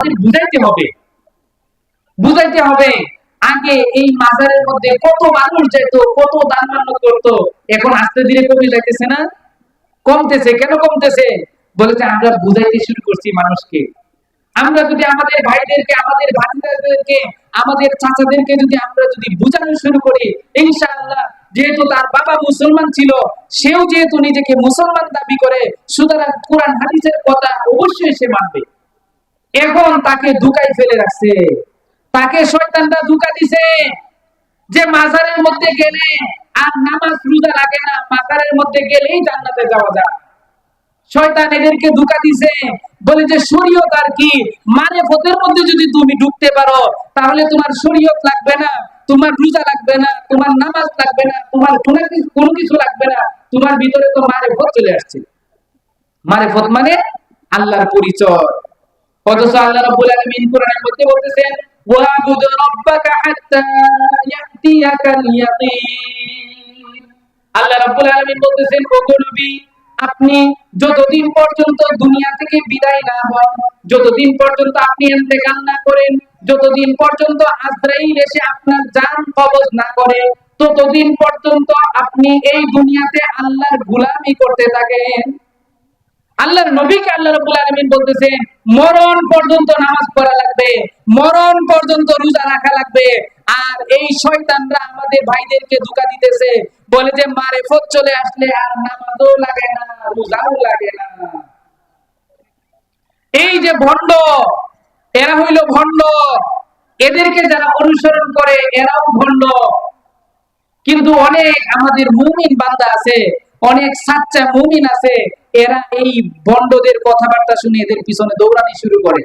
বুঝাইতে হবে। বুঝাইতে হবে, আগে এই মাজারের মধ্যে কত মানুষ যেত কত দান মান্য এখন আস্তে ধীরে কমে যাইতেছে না? কমতেছে, কেন কমতেছে? বলেছে আমরা বুঝাইতে শুরু করছি মানুষকে। আমরা যদি আমাদের ভাইদেরকে, আমাদের ভাতিজাদেরকে, আমাদের চাচাদেরকে যদি আমরা যদি বোঝানো শুরু করি, ইনশাআল্লাহ, যেহেতু তার বাবা মুসলমান ছিল, সেও যেহেতু নিজেকে মুসলমান দাবি করে, সুতরাং কোরআন, হাদিসের কথা অবশ্যই সে মানবে। এখন তাকে দুকাই ফেলে রাখছে। তাকে শয়তানরা দুকা দিছে। যে মাজারের মধ্যে গেলে আর নামাজ রোজা লাগে না, মাজারের মধ্যে গেলেই জান্নাতে যাওয়া যায়। শয়তান এদেরকে ধোকা দিছে। বলে যে, শরীয়ত আর কি? মানে পথের মধ্যে যদি তুমি ঢুকতে পারো, তাহলে তোমার শরীয়ত লাগবে না, তোমার রোজা লাগবে না, তোমার নামাজ লাগবে না, তোমার কোনো কিছু কোনো কিছু লাগবে না, তোমার ভিতরে তো মারে পথ চলে আসছে। মারে পথ মানে আল্লাহর পরিচয়। অথচ আল্লাহ রাব্বুল আলামিন বলতেছেন ওয়াবুদ রাব্বাকা হাত্তা ইয়াতিয়াকাল ইয়াকিন আল্লাহ রাব্বুল আলামিন বলতেছেন আপনি যতদিন পর্যন্ত দুনিয়া থেকে বিদায় না হন, যতদিন পর্যন্ত আপনি ইন্তেকাল না করেন, যতদিন পর্যন্ত আজরাইল এসে আপনার জান কবজ না করে, ততদিন পর্যন্ত আপনি এই দুনিয়াতে আল্লাহর গোলামি করতে থাকেন। আল্লাহর নবীকে আল্লাহ রাব্বুল আলামিন বলতেছেন মরণ পর্যন্ত নামাজ পড়া লাগবে, মরণ পর্যন্ত রোজা রাখা লাগবে। আর এই শয়তানরা আমাদের ভাইদেরকে ধোঁকা দিতেছে, বলে যে মারেফত চলে আসলে আর নামাজও লাগে না, রোজাও লাগে না। এই যে ভণ্ড, এরা হইল ভণ্ড। এদেরকে যারা অনুসরণ করে, এরাও ভণ্ড। কিন্তু অনেক আমাদের মুমিন বান্দা আছে, অনেক সাচ্চা মুমিন আছে এরা এই বন্ডদের কথাবার্তা শুনে এদের পিছনে দৌড়ানি শুরু করে।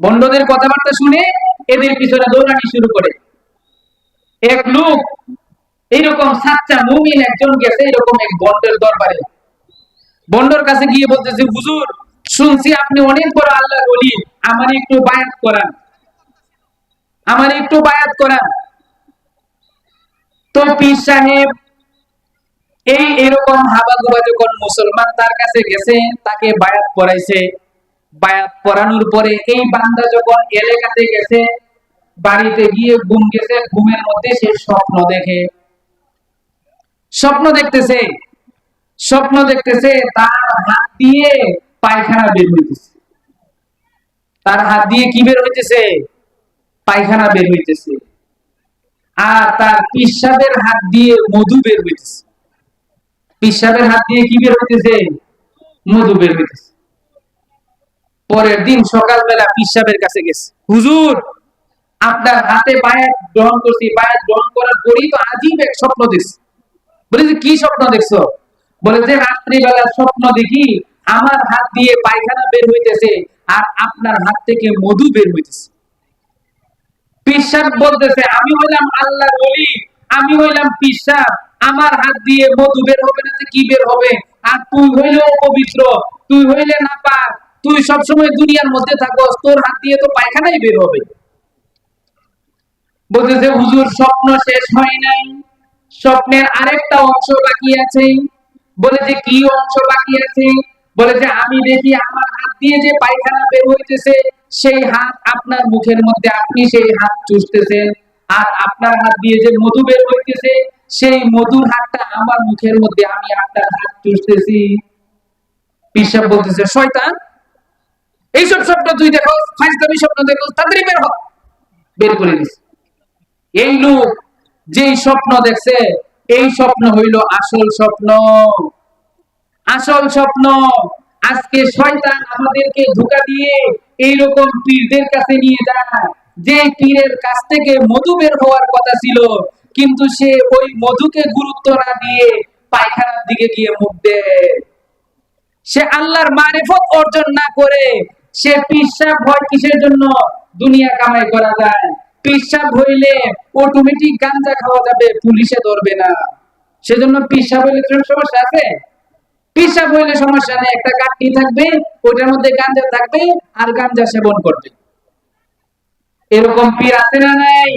বন্ডদের কথাবার্তা শুনে এদের পিছনে দৌড়ানি শুরু করে। এক লোক, এইরকম সাচ্চা মুমিন একজন গেছে, এরকম এক বন্ডের দরবারে। বন্ডর কাছে গিয়ে বলতেছে, হুজুর, শুনছি আপনি অনেক বড় আল্লাহ বলি আমার একটু বায়াত করান। আমার একটু বায়াত করান। তো পীর সাহেব এই এরকম হাবাগুবা যখন মুসলমান তার কাছে গেছে, তাকে বায়াত পড়াইছে। বায়াত পড়ানোর পরে এই বান্দা যখন এলাকাতে গেছে, বাড়িতে গিয়ে ঘুম গেছে, ঘুমের মধ্যে সে স্বপ্ন দেখে। স্বপ্ন দেখতেছে স্বপ্ন দেখতেছে, তার হাত দিয়ে পায়খানা বের হইতেছে। তার হাত দিয়ে কি বের হইতেছে? পায়খানা বের হইতেছে। আর তার পিসাবের হাত দিয়ে মধু বের হইতেছে। পিসাবের হাত দিয়ে কি বের হইতেছে? মধু বের হইতেছে। পরের দিন সকালবেলা পিসাবের কাছে গেছে। হুজুর, আপনার হাতে বায়াত গ্রহণ করছি। বায়াত গ্রহণ করার পরেই তো আজীব এক স্বপ্ন দেখছি। বলে যে কি স্বপ্ন দেখছ? বলে যে রাত্রিবেলা স্বপ্ন দেখি, আমার হাত দিয়ে পায়খানা বের হইতেছে আর আপনার হাত থেকে মধু বের হইতেছে। পিসাব বলতেছে, আমি হইলাম আল্লাহর ওলি, আমি হইলাম পিসাব। আমার হাত দিয়ে মধু বের হবে না কি বের হবে? আর তুই হইলে পবিত্র, তুই হইলে না পাক তুই সবসময় দুনিয়ার মধ্যে থাকস, তোর হাত দিয়ে তো পায়খানাই বের হবে। বলতেছে, হুজুর, স্বপ্ন শেষ হয় নাই। স্বপ্নের আরেকটা অংশ বাকি আছে। বলে যে, কি অংশ বাকি আছে? বলে যে, আমি দেখি আমার হাত দিয়ে যে পায়খানা বের হইতেছে, সেই হাত আপনার মুখের মধ্যে আপনি সেই হাত চুষতেছেন। আর আপনার হাত দিয়ে যে মধু বের হইতেছে সেই মধুর হাতটা আমার মুখের মধ্যে, আমি আপনার হাত চুষতেছি। পিসাব বলতেছে, শয়তান, এইসব স্বপ্ন তুই দেখো ফাইজদামি স্বপ্ন দেখো, তাড়াতাড়ি বের হ। বের করে দিস এই লোক যেই স্বপ্ন দেখছে, এই স্বপ্ন হইল আসল স্বপ্ন। আসল স্বপ্ন, আজকে শয়তান আমাদেরকে ধোকা দিয়ে এইরকম পীরদের কাছে নিয়ে যায়। যে পীরের কাছ থেকে মধু বের হওয়ার কথা ছিল কিন্তু সে ওই মধুকে গুরুত্ব না দিয়ে পায়খানার দিকে গিয়ে মুখ দেয়। সে আল্লাহর মারিফত অর্জন না করে সে পিসাব হয় কিসের জন্য? দুনিয়া কামাই করা যায়। পিসাব হইলে অটোমেটিক গাঞ্জা খাওয়া যাবে, পুলিশে ধরবে না। সেজন্য পিসাব হইলে সমস্যা আছে। পিসাব হইলে সমস্যা নেই, একটা কাটনি থাকবে ওটার মধ্যে গাঞ্জা থাকবে আর গাঞ্জা সেবন করবে। এরকম পীর আছে না নাই?